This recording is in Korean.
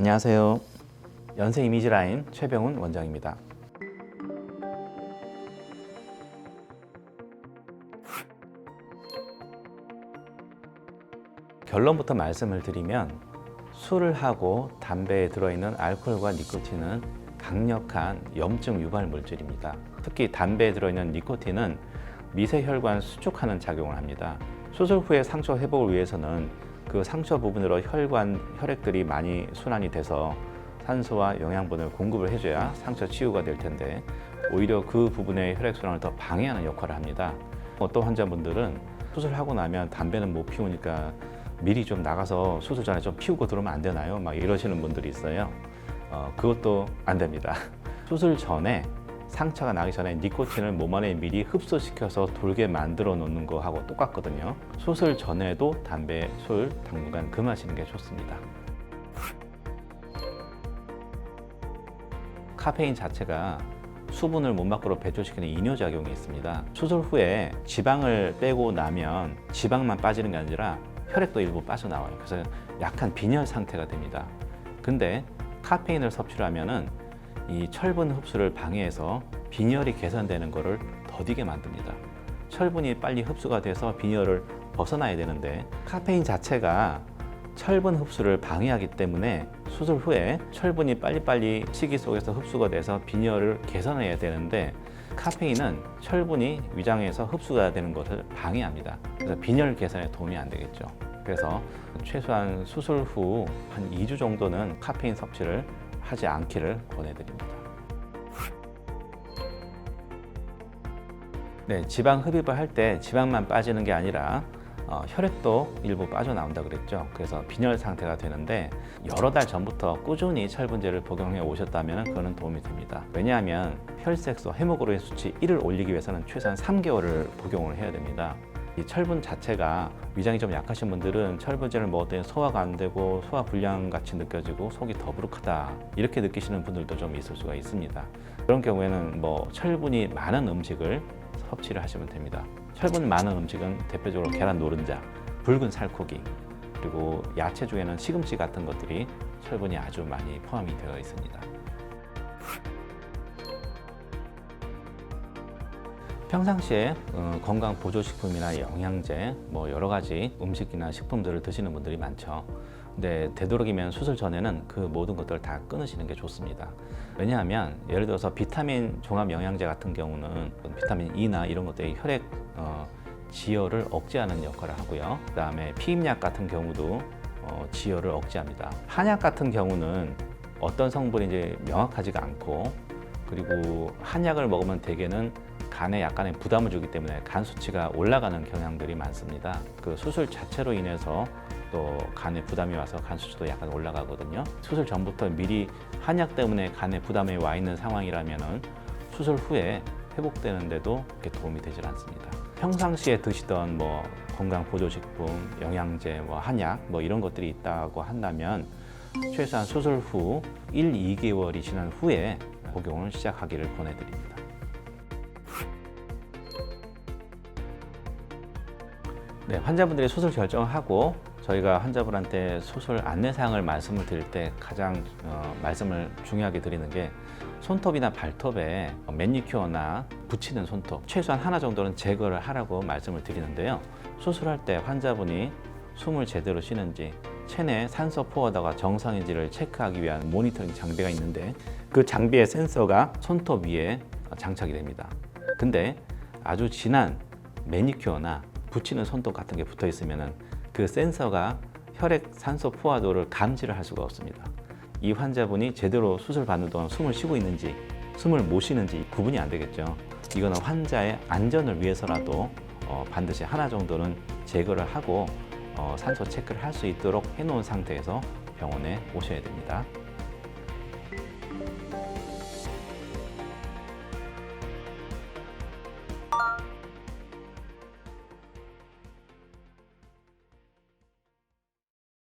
안녕하세요. 연세 이미지 라인 최병훈 원장입니다. 결론부터 말씀을 드리면 술을 하고 담배에 들어있는 알코올과 니코틴은 강력한 염증 유발 물질입니다. 특히 담배에 들어있는 니코틴은 미세혈관 수축하는 작용을 합니다. 수술 후에 상처 회복을 위해서는 그 상처 부분으로 혈관 혈액들이 많이 순환이 돼서 산소와 영양분을 공급을 해줘야 상처 치유가 될 텐데 오히려 그 부분의 혈액 순환을 더 방해하는 역할을 합니다. 어떤 환자분들은 수술하고 나면 담배는 못 피우니까 미리 좀 나가서 수술 전에 좀 피우고 들어오면 안 되나요? 막 이러시는 분들이 있어요. 어, 그것도 안 됩니다. 수술 전에 상처가 나기 전에 니코틴을 몸 안에 미리 흡수시켜서 돌게 만들어 놓는 거하고 똑같거든요. 수술 전에도 담배, 술 당분간 금하시는 게 좋습니다. 카페인 자체가 수분을 몸 밖으로 배출시키는 이뇨작용이 있습니다. 수술 후에 지방을 빼고 나면 지방만 빠지는 게 아니라 혈액도 일부 빠져나와요. 그래서 약한 빈혈 상태가 됩니다. 근데 카페인을 섭취를 하면은 이 철분 흡수를 방해해서 빈혈이 개선되는 것을 더디게 만듭니다. 철분이 빨리 흡수가 돼서 빈혈을 벗어나야 되는데 카페인 자체가 철분 흡수를 방해하기 때문에 수술 후에 철분이 빨리빨리 식이 속에서 흡수가 돼서 빈혈을 개선해야 되는데 카페인은 철분이 위장에서 흡수가 되는 것을 방해합니다. 그래서 빈혈 개선에 도움이 안 되겠죠. 그래서 최소한 수술 후 한 2주 정도는 카페인 섭취를 하지 않기를 권해드립니다. 네, 지방 흡입을 할 때 지방만 빠지는 게 아니라 어, 혈액도 일부 빠져나온다 그랬죠. 그래서 빈혈 상태가 되는데 여러 달 전부터 꾸준히 철분제를 복용해 오셨다면 그거는 도움이 됩니다. 왜냐하면 혈색소 헤모그로빈 수치 1을 올리기 위해서는 최소한 3개월을 복용을 해야 됩니다. 이 철분 자체가 위장이 좀 약하신 분들은 철분제를 먹었더니 소화가 안 되고 소화 불량 같이 느껴지고 속이 더부룩하다 이렇게 느끼시는 분들도 좀 있을 수가 있습니다. 그런 경우에는 뭐 철분이 많은 음식을 섭취를 하시면 됩니다. 철분 많은 음식은 대표적으로 계란 노른자, 붉은 살코기, 그리고 야채 중에는 시금치 같은 것들이 철분이 아주 많이 포함이 되어 있습니다. 평상시에 어, 건강 보조식품이나 영양제, 뭐 여러 가지 음식이나 식품들을 드시는 분들이 많죠. 근데 되도록이면 수술 전에는 그 모든 것들을 다 끊으시는 게 좋습니다. 왜냐하면 예를 들어서 비타민 종합 영양제 같은 경우는 비타민 E나 이런 것들이 혈액 어, 지혈을 억제하는 역할을 하고요. 그다음에 피임약 같은 경우도 어, 지혈을 억제합니다. 한약 같은 경우는 어떤 성분인지 명확하지가 않고 그리고 한약을 먹으면 대개는 간에 약간의 부담을 주기 때문에 간 수치가 올라가는 경향들이 많습니다. 그 수술 자체로 인해서 또 간에 부담이 와서 간 수치도 약간 올라가거든요. 수술 전부터 미리 한약 때문에 간에 부담이 와 있는 상황이라면은 수술 후에 회복되는데도 그렇게 도움이 되질 않습니다. 평상시에 드시던 뭐 건강 보조식품, 영양제, 뭐 한약 뭐 이런 것들이 있다고 한다면 최소한 수술 후 1, 2개월이 지난 후에 복용을 시작하기를 권해드립니다. 네, 환자분들이 수술 결정하고 저희가 환자분한테 수술 안내사항을 말씀을 드릴 때 가장 어, 말씀을 중요하게 드리는 게 손톱이나 발톱에 매니큐어나 붙이는 손톱 최소한 하나 정도는 제거를 하라고 말씀을 드리는데요. 수술할 때 환자분이 숨을 제대로 쉬는지 체내 산소 포화도가 정상인지를 체크하기 위한 모니터링 장비가 있는데 그 장비의 센서가 손톱 위에 장착이 됩니다. 근데 아주 진한 매니큐어나 붙이는 손톱 같은 게 붙어 있으면은 그 센서가 혈액 산소 포화도를 감지를 할 수가 없습니다. 이 환자분이 제대로 수술 받는 동안 숨을 쉬고 있는지 숨을 못 쉬는지 구분이 안 되겠죠. 이거는 환자의 안전을 위해서라도 어, 반드시 하나 정도는 제거를 하고 어, 산소 체크를 할 수 있도록 해놓은 상태에서 병원에 오셔야 됩니다.